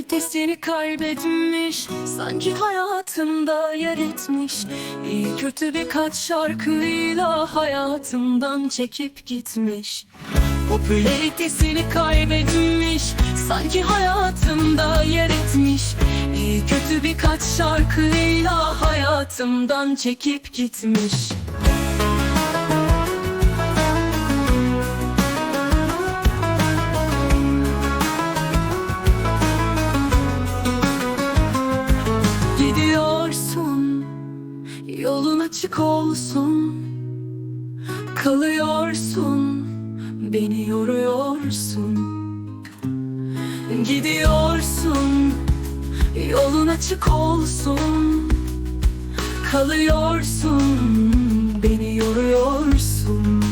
Popülaritesini kaybetmiş Sanki hayatında yer etmiş. İyi kötü birkaç şarkıyla hayatımdan çekip gitmiş. Popülaritesini kaybetmiş Sanki hayatımda yer etmiş. İyi kötü birkaç şarkıyla hayatımdan çekip gitmiş Yolun açık olsun Kalıyorsun Beni yoruyorsun. Gidiyorsun Yolun açık olsun Kalıyorsun Beni yoruyorsun.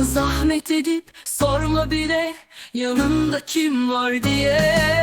Zahmet edip sorma bile Yanında kim var diye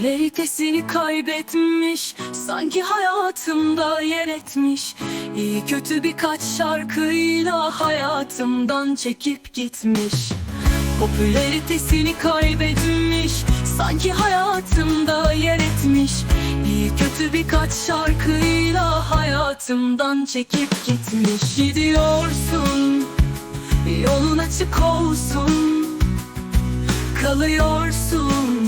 Popülaritesini kaybetmiş Sanki hayatımda yer etmiş. İyi kötü birkaç şarkıyla hayatımdan çekip gitmiş. Popülaritesini kaybetmiş Sanki hayatımda yer etmiş. İyi kötü birkaç şarkıyla hayatımdan çekip gitmiş. Gidiyorsun Yolun açık olsun. Kalıyorsun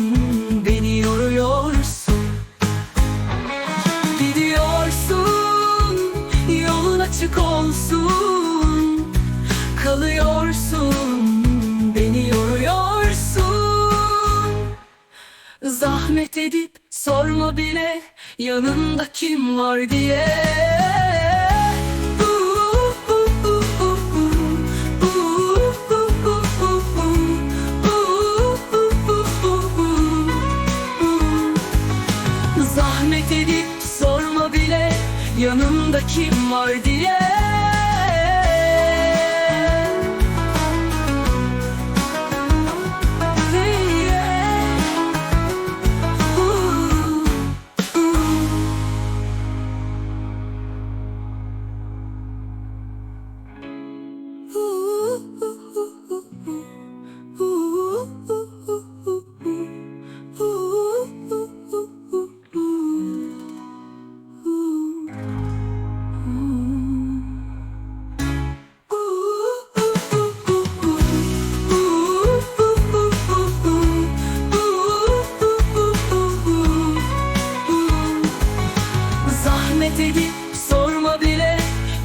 Zahmet edip sorma bile Yanında kim var diye Zahmet edip sorma bile Yanımda kim var diye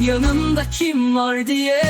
Yanımda kim var diye